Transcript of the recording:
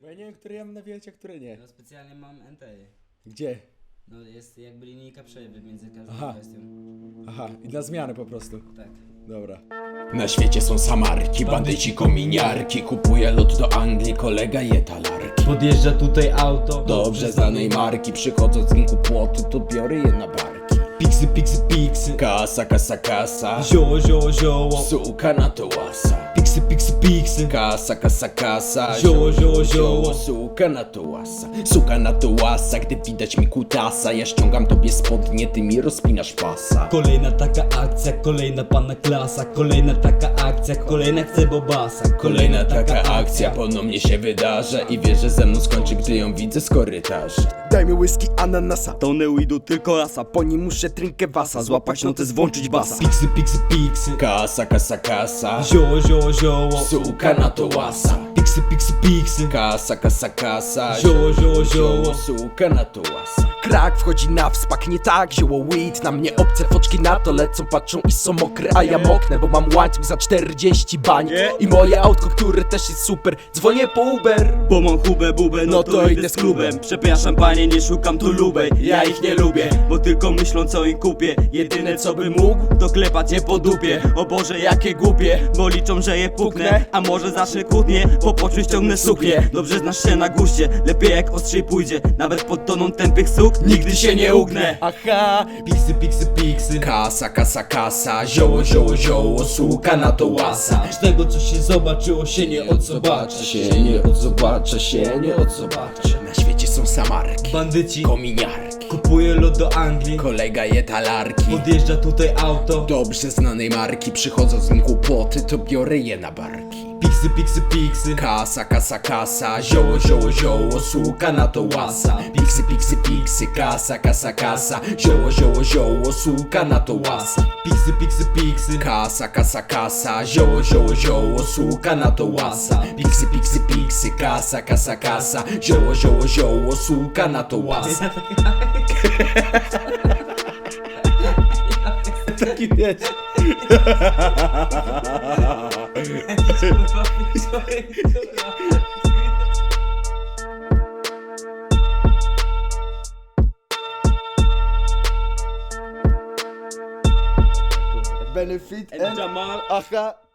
Bo ja nie wiem, które ja mam nawijać, a które nie. No specjalnie mam NT. Gdzie? No jest jakby linijka przejwy między każdą Aha. kwestią. Aha, i dla zmiany po prostu. Tak. Dobra. Na świecie są samarki, bandyci, kominiarki Kupuję lot do Anglii, kolega je talarki Podjeżdża tutaj auto. Dobrze znanej marki, przychodzą z rynku płoty, to biorę je na barki Piksy, piksy, piksy. Kasa, kasa, kasa, Zioło, zioło, zioło. suka na to łasa Piksy, piksy, piksy. Kasa, kasa, kasa, Zioło, zioło, zioło. Suka na to łasa, suka na to łasa Gdy widać mi kutasa, ja ściągam tobie spodnie, ty mi rozpinasz pasa Kolejna taka akcja, kolejna pana klasa Kolejna taka akcja, kolejna chce bobasa Kolejna taka akcja. Ponownie się wydarza I wiesz, że ze mną skończy, gdy ją widzę z korytarza. Daj mi whisky ananasa. Tonę weedu tylko rasa Po nim muszę trinkę wasa. Złapać notę, włączyć basa. Piksy, piksy, piksy. Kasa, kasa, kasa, Zioło, zioło, zioło. suka na to łasa Piksy, piksy, piksy. Kasa, kasa, kasa, Zioło, zioło, zioło. suka na to łasa. Krak wchodzi na wspak, nie tak, zioło weed. Na mnie obce foczki na to lecą, patrzą i są mokre. A ja moknę, bo mam łańcuch za 40 bań. I moje autko, które też jest super Dzwonię po Uber. Bo mam hubę bubę, no to idę z klubem. Przepraszam panie, nie szukam tu lubej Ja ich nie lubię, bo tylko myślą co im kupię. Jedyne co bym mógł, to klepać je po dupie. O Boże, jakie głupie, bo liczą, że je puknę. A może zacznę kłótnie, po poczuć ściągnę suknię. Dobrze znasz się na guście, lepiej jak ostrzej pójdzie. Nawet pod toną tępych suk, nigdy się nie ugnę. Aha, Piksy, piksy, piksy. Kasa, kasa, kasa, zioło, zioło, zioło, suka na to łasa. Z tego co się zobaczyło się nie odzobaczy się. Nie odzobacza, się nie odzobacza Na świecie są samarki, Bandyci kominiarki. kupuje lot do Anglii. Kolega je talarki. Podjeżdża tutaj auto. Dobrze znanej marki, przychodzą z nim kłopoty, to biorę je na barki Piksy, piksy, piksy Kasa, kasa, kasa, zioło, zioło, zioło, suka na to łasa. Piksy, piksy, piksy, kasa, kasa, kasa, zioło, zioło, zioło, suka na to łasa. Piksy, piksy, piksy Kasa, kasa, kasa, zioło, zioło, zioło, suka na to łasa. Piksy, piksy, piksy, kasa, kasa, kasa, zioło, zioło, zioło, suka na to łasa. Taki wiesz. benefit And Jamal. Aha